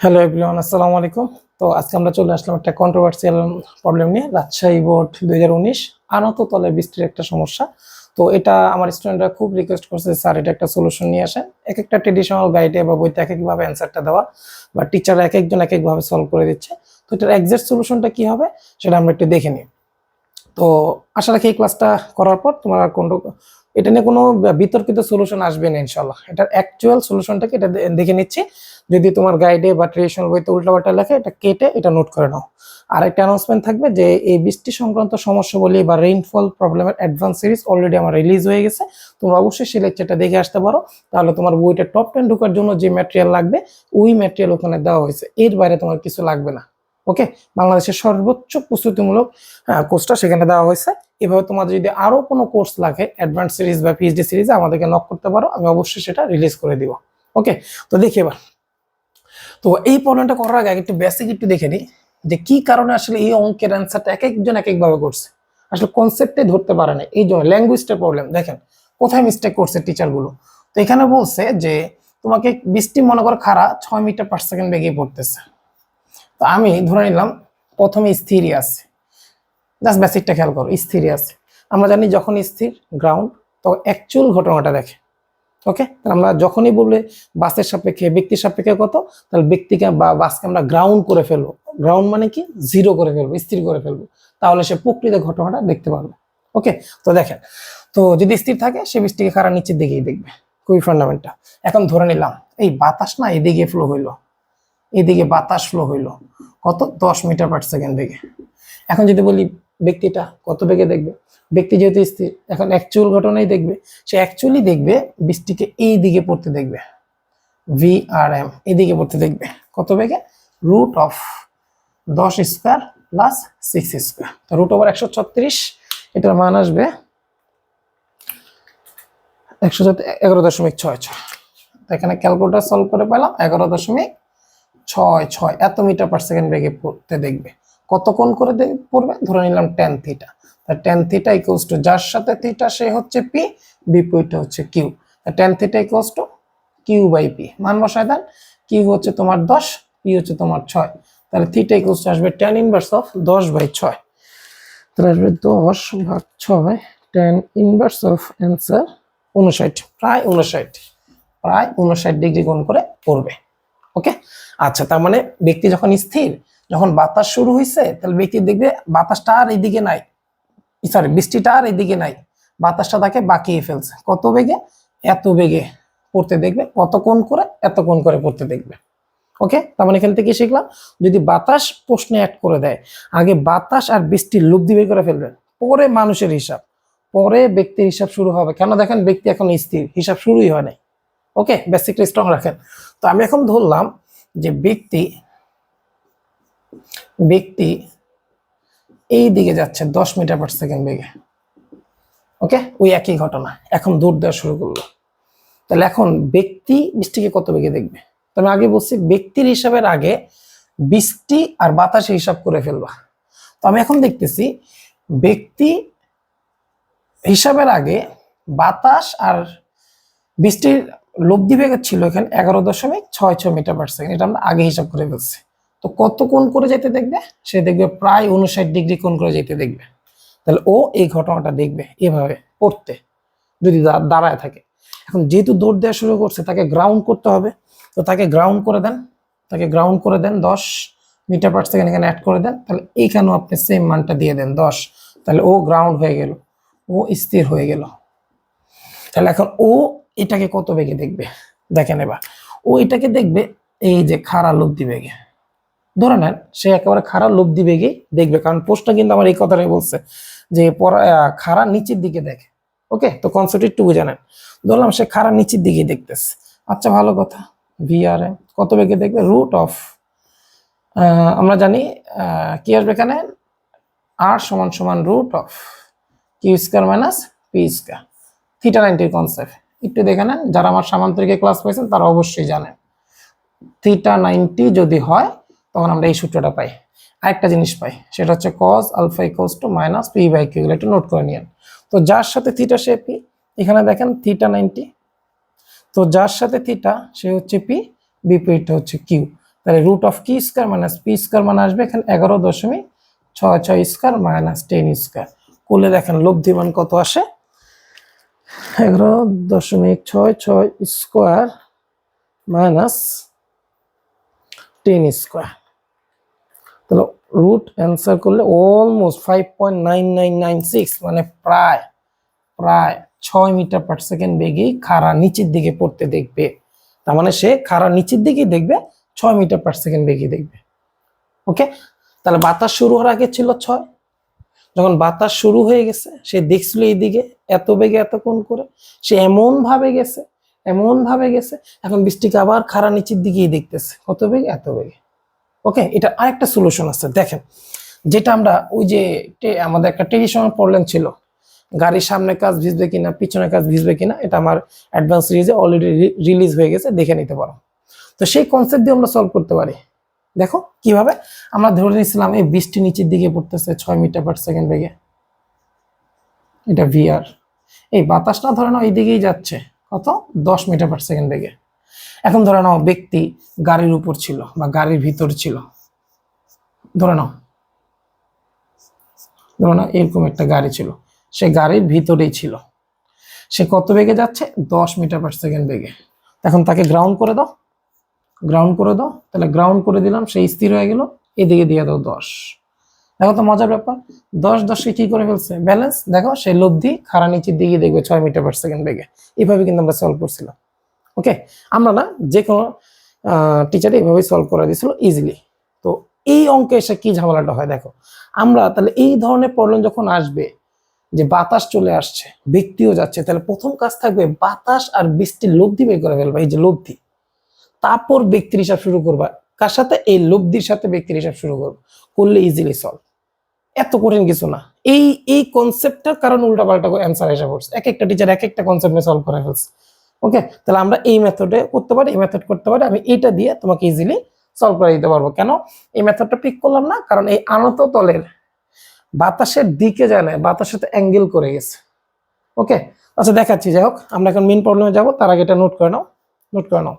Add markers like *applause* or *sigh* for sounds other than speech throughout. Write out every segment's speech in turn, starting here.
Hello everyone আসসালামু আলাইকুম। তো আজকে আমরা চলে আসলাম একটা কন্ট্রোভার্সিয়াল প্রবলেম নিয়ে, রাজশাহী বোর্ড দুই হাজার উনিশ আনত তলে বৃষ্টির একটা সমস্যা। তো এটা আমার স্টুডেন্টরা খুব রিকোয়েস্ট করছে, স্যার, এটা একটা সলিউশন নিয়ে আসেন। এক একটা ট্রেডিশনাল গাইডে বা বইতে এক একভাবে অ্যান্সারটা দেওয়া, বা টিচাররা এক একজন এক একভাবে সলভ করে দিচ্ছে। তো এটার এক্সাক্ট সলিউশনটা কী হবে, সেটা আমরা একটু দেখে নিই। তো আশা রাখি এই ক্লাসটা করার পর তোমার আর কোনো এটা নিয়ে কোনো বিতর্কিত সলিউশন আসবে না ইনশাল্লাহ এটার অ্যাকচুয়াল সলিউশনটাকে এটা দেখে নিচ্ছি। যদি তোমার গাইডে বা ট্রেডিশনাল বইতে উল্টাপাল্টা লেখে, এটা কেটে এটা নোট করে নাও। আর একটা অ্যানাউন্সমেন্ট থাকবে যে এই বৃষ্টি সংক্রান্ত সমস্যা বলি বা রেইনফল প্রবলেমের অ্যাডভান্স সিরিজ অলরেডি আমার রিলিজ হয়ে গেছে। তোমরা অবশ্যই সেই লেকচারটা দেখে আসতে পারো। তাহলে তোমার বইটা টপ টেন ঢোকার জন্য যে ম্যাটেরিয়াল লাগবে, ওই ম্যাটেরিয়াল ওখানে দেওয়া হয়েছে। এর বাইরে তোমার কিছু লাগবে না। ওকে? বাংলাদেশের সর্বোচ্চ প্রস্তুতিমূলক কোর্সটা সেখানে দেওয়া হয়েছে। এভাবে তোমাদের যদি আরও কোনো কোর্স লাগে অ্যাডভান্স সিরিজ বা পিএইচডি সিরিজে আমাদেরকে নক করতে পারো। আমি অবশ্যই সেটা রিলিজ করে দিব। ওকে? তো দেখি এবার। তো এই প্রবলেমটা করার আগে একটু বেসিক একটু দেখে নিই, যে কি কারণে আসলে এই অঙ্কের অ্যান্সারটা এক একজন এক একভাবে করছে? আসলে কনসেপ্টে ধরতে পারে না। এই জন্য ল্যাঙ্গুয়েজটা প্রবলেম দেখেন, কোথায় মিস্টেক করছে টিচারগুলো তো এখানে বলছে যে, তোমাকে বৃষ্টি মনে করো খারা ছয় মিটার পার সেকেন্ড বেগে পড়তেছে। তো আমি ধরে নিলাম, প্রথমে স্থিরই আছে। জাস্ট বেসিকটা খেয়াল করো স্থিরই আছে। আমরা জানি যখন স্থির গ্রাউন্ড তো অ্যাকচুয়াল ঘটনাটা দেখে। ওকে আমরা যখনই বললে বাসের সাপেক্ষে, ব্যক্তির সাপেক্ষে কত, তাহলে ব্যক্তিকে বা বাসকে আমরা গ্রাউন্ড করে ফেলব। গ্রাউন্ড মানে কি? জিরো করে ফেলব, স্থির করে ফেলব। তাহলে সে প্রকৃত ঘটনাটা দেখতে পারবে। ওকে তো দেখেন, তো যদি স্থির থাকে, সে বৃষ্টিকে খারাপ নিচের দিকেই দেখবে। খুবই ফান্ডামেন্টাল এখন ধরে নিলাম, এই বাতাস না এদিকে ফ্লো হইল। এদিকে বাতাস ফ্লো হইল। কত? দশ মিটার পার সেকেন্ড বেগে। এখন যদি বলি ব্যক্তিটা কত বেগে দেখবে? ব্যক্তি যেহেতু স্থির, এখন অ্যাকচুয়াল ঘটনাই দেখবে। সে অ্যাকচুয়ালি দেখবে বৃষ্টিকে এই দিকে পড়তে দেখবে। ভি আর এম এদিকে পড়তে দেখবে। কত বেগে? রুট অফ দশ স্কোয়ার প্লাস সিক্স স্কোয়ার তো রুট ওভার একশো ছত্রিশ, এটার মান আসবে একশো এগারো দশমিক ছয় ছয়। এখানে ক্যালকুলেটার সলভ করে পেলাম, এগারো দশমিক ছয় ছয়, এত মিটার পার সেকেন্ড বেগে পড়তে দেখবে। কতক্ষণ করে পড়বে? ধরে নিলাম tan theta tan theta equals to যার সাথে থিটা সে হচ্ছে পি বিপরীতটা হচ্ছে Q tan theta equals to Q by P মান বসায় দেন। কিউ হচ্ছে তোমার দশ পি হচ্ছে তোমার ছয়। তাহলে থিটা ইকুয়ালস টু আসবে টেন ইনভার্স অফ দশ বাই ছয়। তাহলে আসবে দশ ভাগ ছয় টেন ইনভার্স অফ অ্যান্সার উনষাট। প্রায় উনষাট। প্রায় উনষাট ডিগ্রি কোণ করে পড়বে। ওকে আচ্ছা তার মানে ব্যক্তি যখন স্থির, যখন বাতাস শুরু হয়েছে তাহলে ব্যক্তি দেখবে বাতাসটা আর এইদিকে নাই। সরি বৃষ্টিটা আর এইদিকে নাই। বাতাসটা তাকে বাঁকিয়ে ফেলছে। কত বেগে? এত বেগে পড়তে দেখবে। কত কোণ করে? এত কোণ করে পড়তে দেখবে। ওকে তার মানে এখান থেকে শিখলাম, যদি বাতাস প্রশ্নে অ্যাড করে দেয়, আগে বাতাস আর বৃষ্টির লব্ধি বের করে ফেলবেন। পরে মানুষের হিসাব। পরে ব্যক্তির হিসাব শুরু হবে। কেন দেখেন, ব্যক্তি এখন স্থির, হিসাব শুরুই হয় নাই। ওকে বেসিকটা স্ট্রং রাখেন। তো আমি এখন ধরলাম যে ব্যক্তি ব্যক্তি এই দিকে যাচ্ছে দশ মিটার পার সেকেন্ড বেগে। ওকে ওই একই ঘটনা। এখন দূর দেওয়া শুরু করল। তাহলে এখন ব্যক্তি বৃষ্টিকে কত বেগে দেখবে? আমি আগে বলছি, ব্যক্তির হিসাবের আগে বৃষ্টি আর বাতাসে হিসাব করে ফেলবা। তো আমি এখন দেখতেছি, ব্যক্তি হিসাবের আগে বাতাস আর বৃষ্টির লব্ধি বেগের ছিল এখানে এগারো দশমিক ছয় ছয় মিটার পার সেকেন্ড এটা আমরা আগে হিসাব করে ফেলছি। তো কত কোণ করে যেতে দেখবে? সে দেখবে প্রায় উনষাট ডিগ্রি কোণ করে যেতে দেখবে। তাহলে ও এই ঘটনাটা দেখবে এভাবে পড়তে, যদি দাঁড়ায় থাকে। এখন যেহেতু দৌড় দেওয়া শুরু করছে, তাকে গ্রাউন্ড করতে হবে। তো তাকে গ্রাউন্ড করে দেন। তাকে গ্রাউন্ড করে দেন দশ মিটার পার সেকেন্ড এখানে অ্যাড করে দেন। তাহলে এইখানেও আপনি সেম মানটা দিয়ে দেন দশ। তাহলে ও গ্রাউন্ড হয়ে গেল, ও স্থির হয়ে গেল। তাহলে এখন ও এটাকে কত বেগে দেখবে? দেখেন এবার। ও এটাকে দেখবে এই যে খাড়া লব্ধি বেগে ধরে নেন, সে একেবারে খাড়া লব্ধি বেগে দেখবে। কারণ পোস্টটা কিন্তু আমার এই কথাটাই বলছে যে খাড়া নিচের দিকে দেখে। ওকে? তো কনসেপ্ট একটু বুঝে নেন। ধরলাম সে খাড়া নিচের দিকে দেখতেছে। আচ্ছা ভালো কথা। ভিআর কত বেগে দেখবে? রুট অফ আমরা জানি কি আসবে এখানে? আর সমান সমান root of Q square minus P square theta নাইনটির concept একটু দেখে নেন, যারা আমার সামান্তরিকে ক্লাস পেয়েছেন তারা অবশ্যই জানেন। থিটা নাইনটি যদি হয়, তখন আমরা এই সূত্রটা পাই। আরেকটা জিনিস পাই, সেটা হচ্ছে cos alpha equals to minus P by Q একটু নোট করে নিন তো যার সাথে থিটা সে পি এখানে দেখেন থিটা নাইনটি তো যার সাথে থিটা সে হচ্ছে পি বিপরীতটা হচ্ছে কিউ তাহলে root of Q square minus P square মানে আসবে এখানে এগারো দশমিক ছয় ছয় স্কোয়ার মাইনাস টেন স্কোয়ার করলে দেখেন লব্ধিমান কত আসে? এগারো দশমিক ছয় ছয় স্কোয়ার মাইনাস টেন স্কোয়ার। তাহলে রুট অ্যান্সার করলে almost five point nine nine nine six মানে প্রায় প্রায় ছয় মিটার পার সেকেন্ড বেগেই খাড়া নিচের দিকে পড়তে দেখবে। তার মানে সে খাড়া নিচের দিকেই দেখবে, ছয় মিটার পার সেকেন্ড বেগে দেখবে। ওকে? তাহলে বাতাস শুরু হওয়ার আগে ছিল ছয় যখন বাতাস শুরু হয়ে গেছে, সে দেখছিল এইদিকে এত বেগে এত কোন করে, সে এমন ভাবে গেছে এমন ভাবে গেছে, এখন বৃষ্টিকে আবার খাড়া নিচের দিকেই দেখতেছে। কত বেগে? এত বেগে। ওকে এটা আরেকটা সলিউশন আছে। দেখেন, যেটা আমরা ওই যে আমাদের একটা ট্রেডিশনাল প্রবলেম ছিল। গাড়ির সামনে কাজ ভিজবে কিনা পিছনের কাজ ভিজবে কিনা, এটা আমার অ্যাডভান্স সিরিজে অলরেডি রিলিজ হয়ে গেছে, দেখে নিতে পারো। তো সেই কনসেপ্ট দিয়ে আমরা সলভ করতে পারি। দেখো কীভাবে? আমরা ধরে নিয়েছিলাম এই বৃষ্টি নিচের দিকে পড়তেছে ছয় মিটার পার সেকেন্ড বেগে। এটা ভিআর এই বাতাসটা ধরে নাও এই দিকেই যাচ্ছে। কত? দশ মিটার পার সেকেন্ড বেগে। এখন ধরে নাও ব্যক্তি গাড়ির উপর ছিল বা গাড়ির ভিতর ছিল। ধরে নাও। ধরে নাও এরকম একটা গাড়ি ছিল। সে গাড়ির ভিতরেই ছিল। সে কত বেগে যাচ্ছে? দশ মিটার পার সেকেন্ড বেগে। এখন তাকে গ্রাউন্ড করে দাও। গ্রাউন্ড করে দাও। তাহলে গ্রাউন্ড করে দিলাম, সে স্থির হয়ে গেল, এদিকে দিয়ে দাও দশ। দেখো তো মজার ব্যাপার, দশ দশকে কি করে ফেলছে? ব্যালেন্স দেখো, সে লব্ধি, খাড়া নিচের দিকে দেখবে ছয় মিটার পার সেকেন্ড বেগে। এইভাবে কিন্তু আমরা সলভ করছিলাম। ওকে আমরা না যে কোনো টিচার এইভাবেই সলভ করে দিয়েছিল ইজিলি তো এই অঙ্কে এসে কি ঝামেলাটা হয় দেখো? আমরা তাহলে এই ধরনের প্রবলেম যখন আসবে, যে বাতাস চলে আসছে ব্যক্তিও যাচ্ছে, তাহলে প্রথম কাজ থাকবে বাতাস আর বৃষ্টির লব্ধি বের করে ফেলবে, এই যে লব্ধি। তারপর ব্যক্তির হিসাব শুরু করবা। কার সাথে? এই লব্ধির সাথে ব্যক্তির হিসাব শুরু করব। করলে ইজিলি সলভ এত কঠিন কিছু না। এই এই কনসেপ্টটার কারণ উল্টাপাল্টা অ্যান্সার এসে পড়ছে। এক একটা টিচার এক একটা কনসেপ্ট নিয়ে সলভ করে ফেলছে। ওকে তাহলে আমরা এই মেথডে করতে পারি, এই মেথড করতে পারি। আমি এটা দিয়ে তোমাকে ইজিলি সলভ করে দিতে পারব। কেন? এই মেথডটা পিক করলাম না? কারণ এই আনত তলের বাতাসের দিকে যায় না বাতাসের সাথে অ্যাঙ্গেল করে গেছে। ওকে আচ্ছা দেখাচ্ছি। যাই হোক, আমরা এখন মেন প্রবলেমে যাব। তার আগে এটা নোট করে নাও। নোট করে নাও।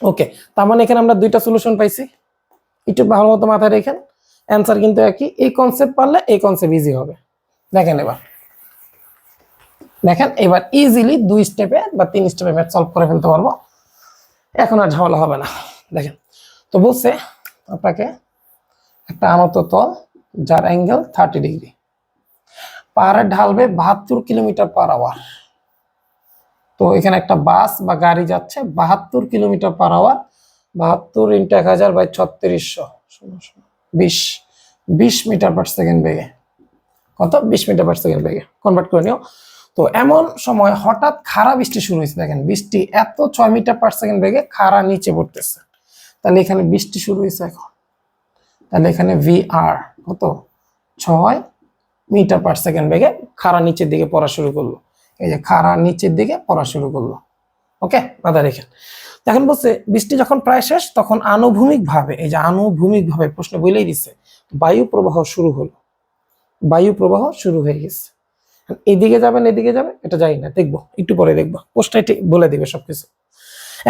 ওকে তার মানে এখানে আমরা দুইটা সলিউশন পাইছি। একটু ভালো মতো মাথায় রেখেন অ্যান্সার কিন্তু একই। এই কনসেপ্ট পারলে এই কনসেপ্ট ইজি হবে। দেখেন এবার। দেখেন, এবার ইজিলি দুই স্টেপে বা তিন স্টেপে ম্যাথ সলভ করে ফেলতে পারব। এখন আর ঝামেলা হবে না। দেখেন, তো বলছে আপনাকে একটা আনত তল যার অ্যাঙ্গেল থার্টি ডিগ্রি পাহাড়ে ঢালবে বাহাত্তর কিলোমিটার পার আওয়ার তো এখানে একটা বাস বা গাড়ি যাচ্ছে, বাহাত্তর কিলোমিটার পার আওয়ার বাহাত্তর ইন্টু এক হাজার বাই ছত্রিশশো বিশ বিশ মিটার পার সেকেন্ড বেগে। কত? বিশ মিটার পার সেকেন্ড বেগে। কনভার্ট করে নিও। তো এমন সময় হঠাৎ খাড়া বৃষ্টি শুরু হয়েছে, দেখেন, বৃষ্টি এত ছয় মিটার পার সেকেন্ড বেগে খাড়া নিচে পড়তেছে। তাহলে এখানে বৃষ্টি শুরু হয়েছে এখন। তাহলে এখানে ভি আর কত? ছয় মিটার পার সেকেন্ড বেগে খাড়া নিচের দিকে পড়া শুরু করল। এই যে খাড়া নিচের দিকে পড়া শুরু করল। ওকে মাথা রেখেন তো এখন বলছে, বৃষ্টি যখন প্রায় শেষ, তখন আনুভূমিক ভাবে এই যে আনুভূমিক ভাবে প্রশ্ন বলেই দিচ্ছে বায়ু প্রবাহ শুরু হলো। বায়ু প্রবাহ শুরু হয়ে গেছে। এদিকে যাবেন, এদিকে যাবে এটা যাই না, দেখব, একটু পরে দেখব। পোস্টটা বলে দিবে সবকিছু।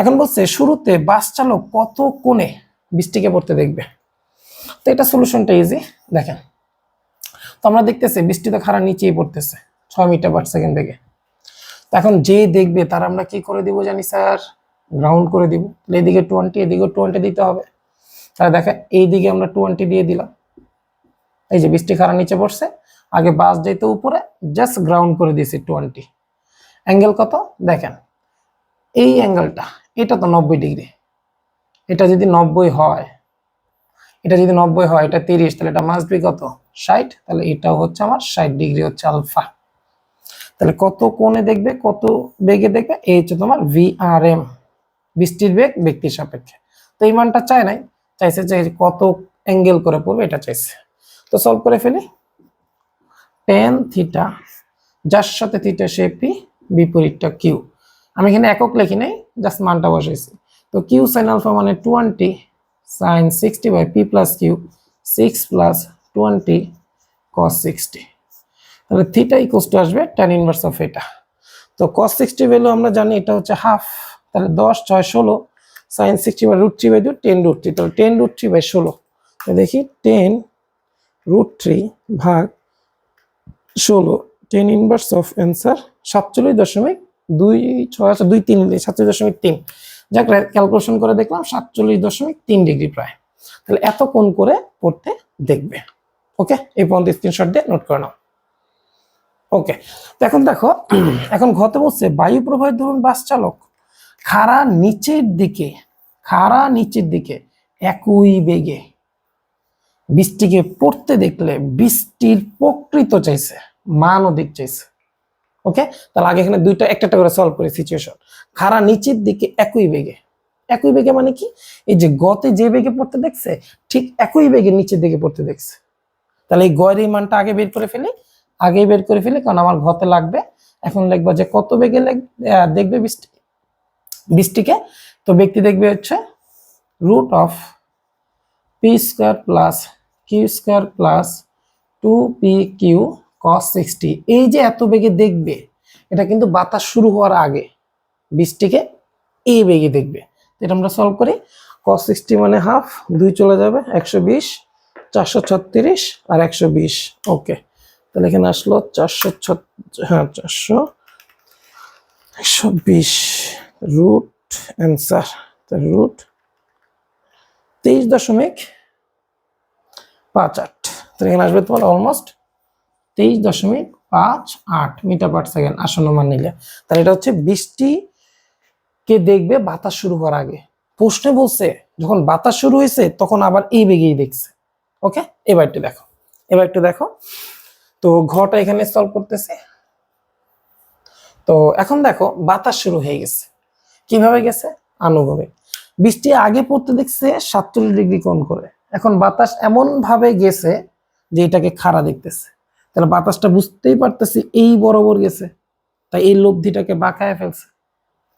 এখন বলছে, শুরুতে বাস চালক কত কোণে বৃষ্টিকে পড়তে দেখবে? তো এটা সলিউশনটা ইজি দেখেন। তো আমরা দেখতেছি, বৃষ্টি তো খারাপ নিচেই পড়তেছে, ছয় মিটার পার সেকেন্ড তো এখন যে দেখবে, তার আমরা কি করে দিব জানি, স্যার? গ্রাউন্ড করে দিব। এদিকে টোয়েন্টি এদিকে টোয়েন্টি দিতে হবে। তাহলে দেখেন, এইদিকে আমরা টোয়েন্টি দিয়ে দিলাম। এই যে বৃষ্টি খারাপ নিচে পড়ছে, আগে বাস যেতে উপরে জাস্ট গ্রাউন্ড করে দিয়েছি টোয়েন্টি অ্যাঙ্গেল কত? দেখেন, এই অ্যাঙ্গেলটা এটা তো নব্বই ডিগ্রি এটা যদি নব্বই হয়, এটা যদি নব্বই হয়, এটা তিরিশ, তাহলে এটা মাস্ট বি কত? ষাট, তাহলে এটাও হচ্ছে আমার ষাট ডিগ্রি হচ্ছে আলফা তাহলে কত কোণে দেখবে, কত বেগে দেখবে? এই হচ্ছে তোমার ভি আর এম বৃষ্টির বেগ ব্যক্তির সাপেক্ষে। তো এই মানটা চায় নাই, চাইছে যে কত অ্যাঙ্গেল করে পড়বে, এটা চাইছে। তো সলভ করে ফেলি। টেন থিটা যার সাথে থিটা সে পি বিপরীতটা কিউ আমি এখানে একক লিখি নাই জাস্ট মানটা বসাইছি। তো কিউ সাইন আলফা মানে twenty sine sixty by P plus Q six plus twenty cos sixty তাহলে থিটা ইকোস টু আসবে টেন ইনভার্স অফ এটা তো কস সিক্সটি ভ্যালু আমরা জানি এটা হচ্ছে হাফ তাহলে দশ, ছয়, ষোলো sine sixty by root three by two ten root three তাহলে টেন রুট থ্রি বাই ষোলো। দেখি টেন রুট থ্রি ভাগ ষোলো টেন ইনভার্স অফ অ্যান্সার সাতচল্লিশ দশমিক দুই, ছয় আচ্ছা দুই, তিন, সাতচল্লিশ দশমিক তিন। যাক ক্যালকুলেশন করে দেখলাম সাতচল্লিশ দশমিক তিন ডিগ্রি প্রায়। তাহলে এত কোণ করে পড়তে দেখবে। ওকে এই পর্যন্ত স্ক্রিনশট দিয়ে নোট করে নাও। ওকে এখন দেখো, *clears throat* এখন ঘতে বলছে, বায়ু প্রবাহের ধরুন বাস চালক, খাড়া নিচের দিকে, খাড়া নিচের দিকে, একই বেগে বৃষ্টিকে পড়তে দেখলে বৃষ্টির প্রকৃত চাইছে, মান অধিক চাইছে। ওকে তাহলে আগে এখানে দুইটা একটা করে সলভ করি সিচুয়েশন খাড়া নিচের দিকে একই বেগে। একই বেগে মানে কি? এই যে গতে যে বেগে পড়তে দেখছে, ঠিক একই বেগে নিচের দিকে পড়তে দেখছে। তাহলে এই গয়ের এই মানটা আগে বের করে ফেলি আগেই বের করে ফেলি, কারণ আমার ঘতে লাগবে। এখন লিখব যে কত বেগে দেখবে বৃষ্টি বৃষ্টিকে। তো ব্যক্তি দেখবে হচ্ছে root of P square plus Q square plus two P Q cos sixty এই যে এত বেগে দেখবে, এটা কিন্তু বাতাস শুরু হওয়ার আগে বৃষ্টিকে এই বেগে দেখবে। এটা আমরা সলভ করি। কস সিক্সটি মানে হাফ দুই চলে যাবে, একশো বিশ, চারশো ছত্রিশ আর একশো বিশ। ওকে তাহলে এখানে আসলো চারশো হ্যাঁ চারশো একশো বিশ রুট অ্যান্সার রুট তেইশ দশমিক পাঁচ আট। তাহলে এখানে আসবে তোমার অলমোস্ট তেইশ দশমিক পাঁচ আট মিটার পার সেকেন্ড আসন্ন মান নিলে। তাহলে এটা হচ্ছে বৃষ্টি কে দেখবে বাতাস শুরু হওয়ার আগে। প্রশ্নে বলছে, যখন বাতাস শুরু হয়েছে, তখন আবার এই বেগেই দেখছে। ওকে এবার একটু দেখো। এবার একটু দেখো। তো ঘটা এখানে সলভ করতেছে। তো এখন দেখো, বাতাস শুরু হয়ে গেছে। কীভাবে গেছে? আনুভবিক বৃষ্টি আগে পড়তে দেখছে সাতচল্লিশ ডিগ্রি কোণ করে। এখন বাতাস এমন ভাবে গেছে যে এটাকে খাড়া দেখতেছে। তাহলে বাতাসটা বুঝতেই পারতেছি এই বরাবর গেছে। তাই এই লব্ধিটাকে বাঁকায় ফেলছে।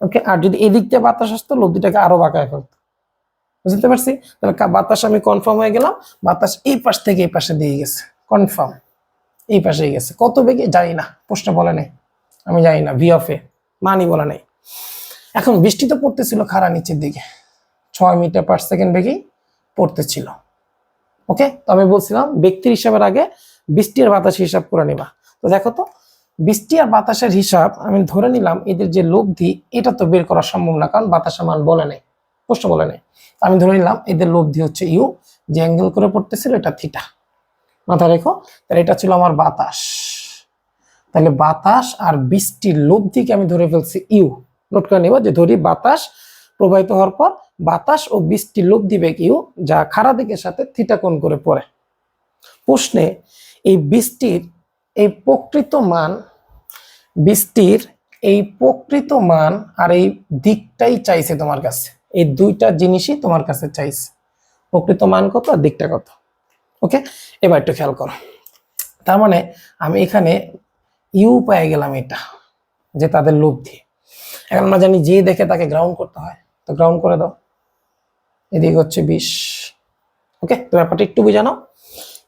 ওকে, আর যদি এদিক দিয়ে বাতাস আসতো, লব্ধিটাকে আরও বাঁকায় ফেলতো। বুঝতে পারছি? তাহলে বাতাস আমি কনফার্ম হয়ে গেলাম। বাতাস এই পাশ থেকে এই পাশে দিয়ে গেছে। কনফার্ম এই পাশে গেছে। কত বেগে? জানি না, প্রশ্ন বলে নেই। আমি জানি না ভি মানি বলা নেই। এখন বৃষ্টি তো পড়তেছিল খাড়া নিচের দিকে। ছয় মিটার পার সেকেন্ড বেগেই পড়তেছিল। ওকে তো আমি বলছিলাম, ব্যক্তির হিসাবের আগে বৃষ্টি আর বাতাস হিসাব করে নিবা। তো দেখো তো, বৃষ্টি আর বাতাসের হিসাব আমি ধরে নিলাম, এদের যে লব্ধি, এটা তো বের করা সম্ভব না, কারণ বাতাসের মান বলে নেই। প্রশ্ন বলে নেই। আমি ধরে নিলাম, এদের লব্ধি হচ্ছে ইউ যে অ্যাঙ্গেল করে পড়তেছিল, এটা থিটা মাথায় রেখো। তাহলে এটা ছিল আমার বাতাস। তাহলে বাতাস আর বৃষ্টির লোভ লব্ধিকে আমি ধরে ফেলছি ইউ। নোট করে নিব যে ধরি বাতাস প্রবাহিত হওয়ার পর বাতাস ও বৃষ্টির লব্ধি বেগ ইউ, যা খাড়া দিকের সাথে থিটা কোণ করে পড়ে। প্রশ্নে এই বৃষ্টির এই প্রকৃত মান, বৃষ্টির এই প্রকৃত মান আর এই দিকটাই চাইছে তোমার কাছে। এই দুইটা জিনিসই তোমার কাছে চাইছে। প্রকৃত মান কত আর দিকটা কত? ওকে? এবার একটু খেয়াল করো। তার মানে আমি এখানে ইউ পেয়ে গেলাম এটা, যে তাদের লব্ধি এখন আমরা জানি যে দেখে তাকে গ্রাউন্ড করতে হয়, তো গ্রাউন্ড করে দাও। এদিকে হচ্ছে বিশ, ওকে? তো ব্যাপারটা একটু বুঝানো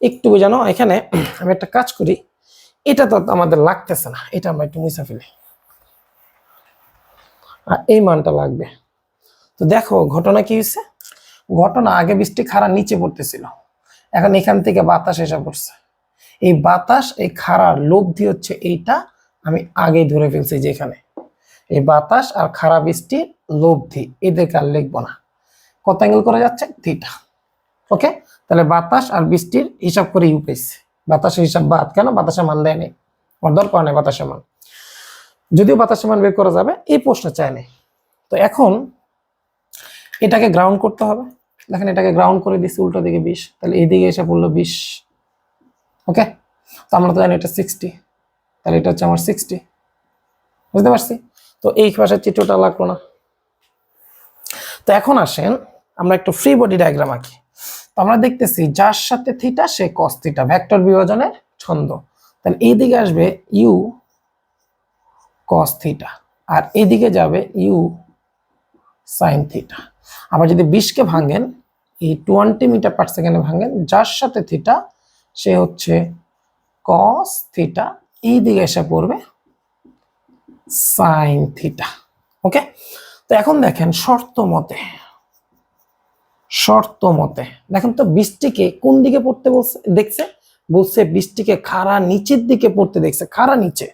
একটু বুঝানো এখানে আমি একটা কাজ করি, এটা তো আমাদের লাগতেছে না, এটা আমরা একটু মুছে ফেলি। আর এই মানটা লাগবে। তো দেখো, ঘটনা কি হয়েছে? ঘটনা আগে বৃষ্টি খাড়া নিচে পড়তেছিল। এখন এখান থেকে বাতাস এসে পড়ছে। এই বাতাস, এই খাড়ার লব্ধি হচ্ছে এইটা আমি আগেই ধরে ফেলছি যেখানে। এই বাতাস আর খাড়া বৃষ্টির লব্ধি এদেরকে আর লিখব না। কত অ্যাঙ্গেল করা যাচ্ছে? থিটা ওকে তাহলে বাতাস আর বৃষ্টির হিসাব করে ইউ পেয়েছে বাতাসের হিসাব বাদ। কেন? বাতাসের মান দেয় নেই। আমার দরকার নেই বাতাসের মান। যদিও বাতাসের মান বের করা যাবে, এই প্রশ্ন চায় নেই। তো এখন এটাকে গ্রাউন্ড করতে হবে। দেখেন এটাকে গ্রাউন্ড করে দিচ্ছি উল্টো দিকে বিশ, তাহলে এইদিকে এসে পড়ল বিশ। ওকে তো আমরা তো জানি এটা সিক্সটি তাহলে এটা হচ্ছে আমার সিক্সটি বুঝতে পারছি? তো এই পাশের চিত্রটা লাগল না। তো এখন আসেন, আমরা একটু ফ্রি বডি ডায়াগ্রাম আঁকি। তো আমরা দেখতেছি যার সাথে থিটা সে কস থিটা ভেক্টর বিভাজনের ছন্দ। তাহলে এই দিকে আসবে ইউ কস থিটা আর এইদিকে যাবে ইউ সাইন থিটা আবার যদি বিশকে ভাঙেন, এই টোয়েন্টি মিটার পার সেকেন্ডে ভাঙেন, যার সাথে থিটা সে হচ্ছে কস থিটা এই দিকে এসে পড়বে সাইন থিটা ওকে তো এখন দেখেন শর্ত মতে শর্ত মতে, দেখেন তো বৃষ্টিকে কোন দিকে পড়তে বলছে, দেখছে? বলছে বৃষ্টিকে খাড়া নিচের দিকে পড়তে দেখছে, খাড়া নিচে।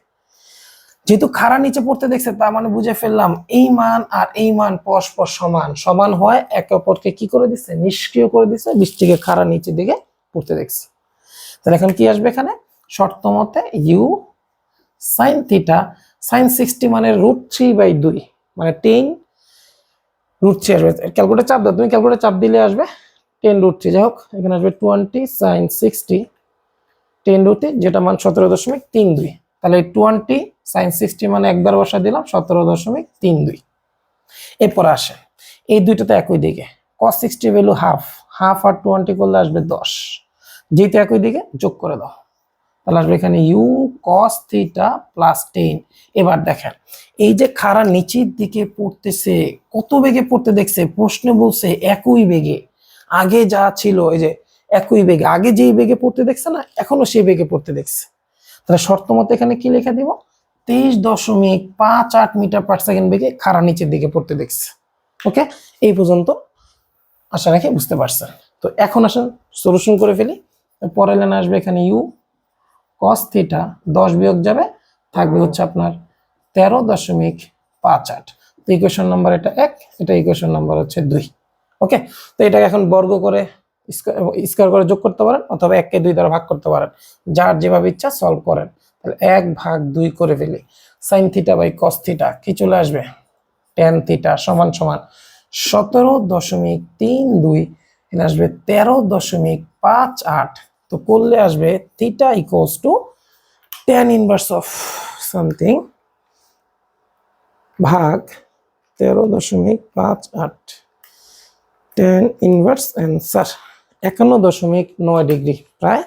যেহেতু খাড়া নিচে পড়তে দেখছে, তার মানে বুঝে ফেললাম, এই মান আর এই মান পরস্পর সমান। সমান হয় একে অপরকে কি করে দিচ্ছে? নিষ্ক্রিয় করে দিচ্ছে, বৃষ্টিকে খাড়া নিচের দিকে পড়তে দেখছে। তাহলে এখন কি আসবে এখানে? শর্ত মতে U sine theta sine sixty মানে রুট থ্রি বাই দুই মানে টেন রুট থ্রি আসবে। ক্যালকুলেটার চাপ দাও, তুমি ক্যালকুলেটার চাপ দিলে আসবে টেন রুট থ্রি যাই হোক, এখানে আসবে twenty sine sixty ten root যেটা মান সতেরো দশমিক তিন দুই। তাহলে টোয়েন্টি সাইন সিক্সটি মানে একবার বসা দিলাম, সতেরো দশমিক তিন দুই। এরপর আসে, এই দুইটা তো একই দিকে। Cos sixty value half half আর টোয়েন্টি করলে আসবে দশ। যেহেতু একই দিকে, যোগ করে দাও। তাহলে আসবে এখানে U cos theta plus ten এবার দেখেন, এই যে খাড়া নিচের দিকে পড়তেছে, কত বেগে পড়তে দেখছে? প্রশ্নে বলছে একই বেগে। আগে যা ছিল, এই যে একই বেগে। আগে যেই বেগে পড়তে দেখছে না, এখনও সেই বেগে পড়তে দেখছে। তাহলে শর্ত মতো এখানে কি লেখা দিব? তেইশ দশমিক পাঁচ আট মিটার পার সেকেন্ড বেগে খাড়া নিচের দিকে পড়তে দেখছে। ওকে এই পর্যন্ত আশা রাখি বুঝতে পারছেন। তো এখন আসেন সলিউশন করে ফেলি। পরের লাইনে আসবে এখানে ইউ কস থিটা দশ বিয়োগ যাবে, থাকবে হচ্ছে আপনার তেরো দশমিক পাঁচ আট। তো ইকুয়েশন নাম্বার এটা এক, এটা ইকুয়েশন নাম্বার হচ্ছে দুই। ওকে তো এটাকে এখন বর্গ করে স্কোয়ার করে যোগ করতে পারেন অথবা এককে দুই দ্বারা ভাগ করতে পারেন। যার যেভাবে ইচ্ছা সলভ করেন। তাহলে এক ভাগ দুই করে ফেলি। Sine theta by cos theta কি চলে আসবে? টেন থিটা সমান সমান সতেরো দশমিক তিন দুই, এখানে আসবে তেরো দশমিক পাঁচ আট। তো করলে আসবে theta equals to tan inverse of something ভাগ তেরো দশমিক পাঁচ আট। টেন ইনভার্স অ্যান্সার একান্ন দশমিক নয় ডিগ্রি প্রায়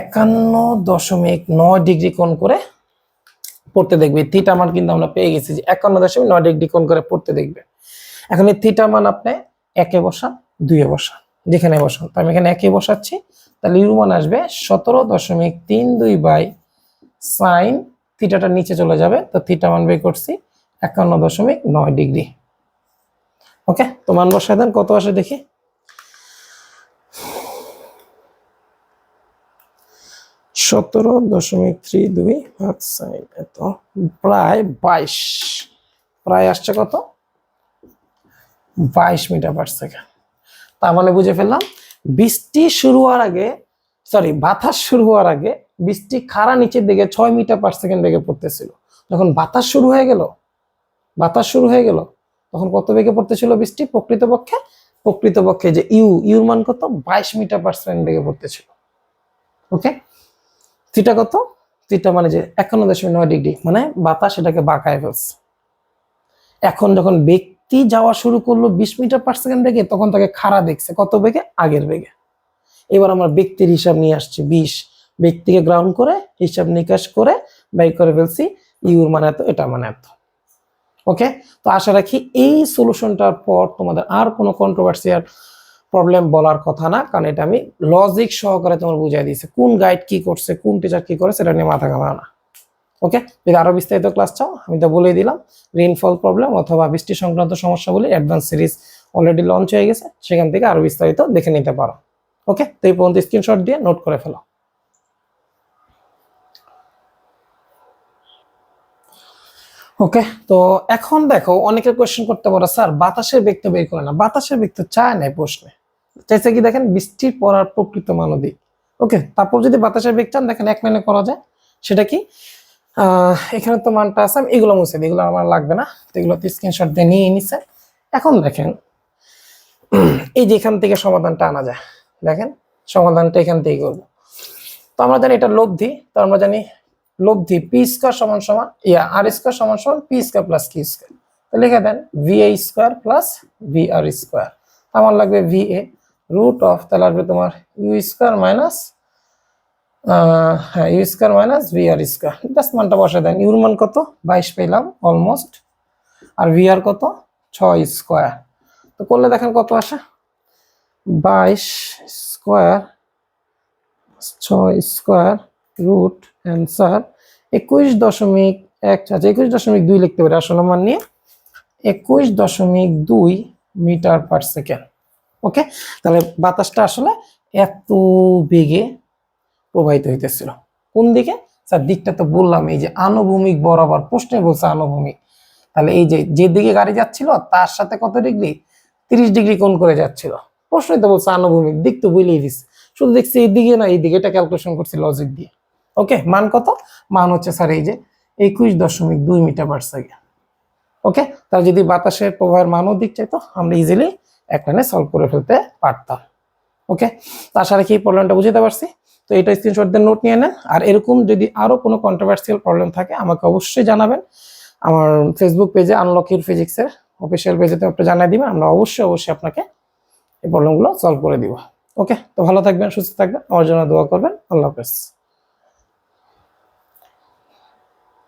একান্ন দশমিক নয় ডিগ্রি কোণ করে পড়তে দেখবে। থিটা মান কিন্তু আমরা পেয়ে গেছি যে একান্ন দশমিক নয় ডিগ্রি কোণ করে পড়তে দেখবে। এখন এই থিটা মান আপনি একে বসান, দুইয়ে বসান, যেখানে বসান। তো আমি এখানে একে বসাচ্ছি, তাহলে ইউ মান আসবে সতেরো দশমিক তিন দুই বাই সাইন থিটাটা নিচে চলে যাবে। তো থিটা মান বের করছি একান্ন দশমিক নয় ডিগ্রি। ওকে, তো মান বসায় দেন, কত আসে দেখি? সতেরো দশমিক থ্রি দুই ভাগ সাইন। এত, প্রায় বাইশ, প্রায় আসছে কত? বাইশ মিটার পার সেকেন্ড। তার মানে বুঝে ফেললাম, বৃষ্টি শুরু হওয়ার আগে সরি বাতাস শুরু হওয়ার আগে বৃষ্টি খাড়া নিচের দিকে ছয় মিটার পার সেকেন্ড বেগে পড়তেছিল। যখন বাতাস শুরু হয়ে গেল, বাতাস শুরু হয়ে গেল, তখন কত বেগে পড়তেছিল বৃষ্টি? প্রকৃতপক্ষে প্রকৃতপক্ষে যে ইউ, ইউর মান কত? বাইশ মিটার পার সেকেন্ড বেগে পড়তেছিল। ওকে থিটা কত? থিটা মানে যে একান্ন দশমিক নয় ডিগ্রি মানে বাতাস এটাকে বাঁকায় ফেলছে। এখন যখন ব্যক্তি যাওয়া শুরু করল বিশ মিটার পার সেকেন্ড বেগে, তখন তাকে খাড়া দেখছে। কত বেগে? আগের বেগে। এবার আমরা ব্যক্তির হিসাব নিয়ে আসছি, বিশ। ব্যক্তিকে গ্রাউন্ড করে, হিসাব নিকাশ করে, বাই করে ফেলছি ইউর মানে এত এটা মানে এত। ওকে তো আশা রাখি এই সলিউশনটার পর তোমাদের আর কোনো কন্ট্রোভার্সিয়াল প্রবলেম বলার কথা না, কারণ এটা আমি লজিক সহকারে তোমার বুঝাই দিয়েছি। কোন গাইড কি করছে, কোন টিচার কি করে সেটা নিয়ে মাথা ঘামাও না। ওকে যদি আরও বিস্তারিত ক্লাস চাও, আমি তো বলেই দিলাম রেইনফল প্রবলেম অথবা বৃষ্টি সংক্রান্ত সমস্যা বলে অ্যাডভান্স সিরিজ অলরেডি লঞ্চ হয়ে গেছে, সেখান থেকে আরও বিস্তারিত দেখে নিতে পারো। ওকে তো এই পর্যন্ত স্ক্রিনশট দিয়ে নোট করে ফেলো। ওকে তো এখন দেখো অনেকে কোয়েশ্চেন করতে পারো, স্যার, বাতাসের বেগ তো বের করে না। বাতাসের বেগ তো চায় নাই প্রশ্নে। চাইছে কি দেখেন বৃষ্টির পড়ার প্রকৃত মানবিক। ওকে, তারপর যদি বাতাসের বেগ চান, দেখেন এক লাইনে করা যায়। সেটা কি? এখানে তো মানটা আছে, আমি এগুলো মুছে দিই, এগুলো আমার লাগবে না। তো এগুলো স্ক্রিনশট দিয়ে নিয়ে নিছে। এখন দেখেন, এই যে এখান থেকে সমাধানটা আনা যায়। দেখেন, সমাধানটা এখান থেকে করব। তো আমরা জানি এটা লব্ধি তো আমরা জানি লব্ধি পি স্কোয়ার সমান সমান, ইয়া, আর স্কোয়ার সমান সমান P square plus Q square. তো লিখে দেন, V A square plus V R square. আমার লাগবে ভি এ। রুট অফ তাহলে আসবে তোমার ইউ স্কোয়ার মাইনাস হ্যাঁ U square minus V R square just মানটা বসে দেন। ইউর মান কত? বাইশ পেলাম অলমোস্ট আর ভি আর কত? ছয় স্কোয়ার তো করলে দেখেন কত আসে? বাইশ স্কোয়ার ছয় স্কোয়ার রুট অ্যান্সার একুশ দশমিক এক আচ্ছা একুশ দশমিক দুই লিখতে পারি। আসলে মান নিয়ে একুশ দশমিক দুই মিটার পার সেকেন্ড ওকে? তাহলে বাতাসটা আসলে এত বেগে প্রবাহিত হইতেছিল। কোন দিকে? স্যার, দিকটা তো বললাম, এই যে আনুভূমিক বরাবর, প্রশ্নে বলছে আনুভূমিক। তাহলে এই যে যে দিকে গাড়ি যাচ্ছিল, তার সাথে কত ডিগ্রি? তিরিশ ডিগ্রি কোন করে যাচ্ছিল। প্রশ্নই তো বলছে আনুভূমিক, দিক তো বুঝলেই দিস শুধু দেখছি এই দিকে না এই দিকে এটা ক্যালকুলেশন করছি লজিক দিয়ে। ওকে, মান কত? মান হচ্ছে স্যার এই যে একুশ দশমিক দুই মিটার পার সেকেন্ড ওকে? তাহলে যদি বাতাসের প্রবাহের মানও দিক চাইতো, আমরা ইজিলি লাইনে সলভ করে ফেলতে পারতাম। ওকে তো আশা রাখি প্রবলেমটা বুঝতে পারছি। তো এটা স্ক্রিনশট দিয়ে নোট নিয়ে নেন। আর এরকম যদি আরও কোনো কন্ট্রোভার্সিয়াল প্রবলেম থাকে, আমাকে অবশ্যই জানাবেন। আমার ফেসবুক পেজে আনলকির ফিজিক্সের অফিসিয়াল পেজেতে আপনি জানাই দিবেন। আমরা অবশ্যই অবশ্যই আপনাকে এই প্রবলেমগুলো সলভ করে দিব। ওকে তো ভালো থাকবেন, সুস্থ থাকবেন। আমার জন্য দোয়া করবেন। আল্লাহ হাফেজ।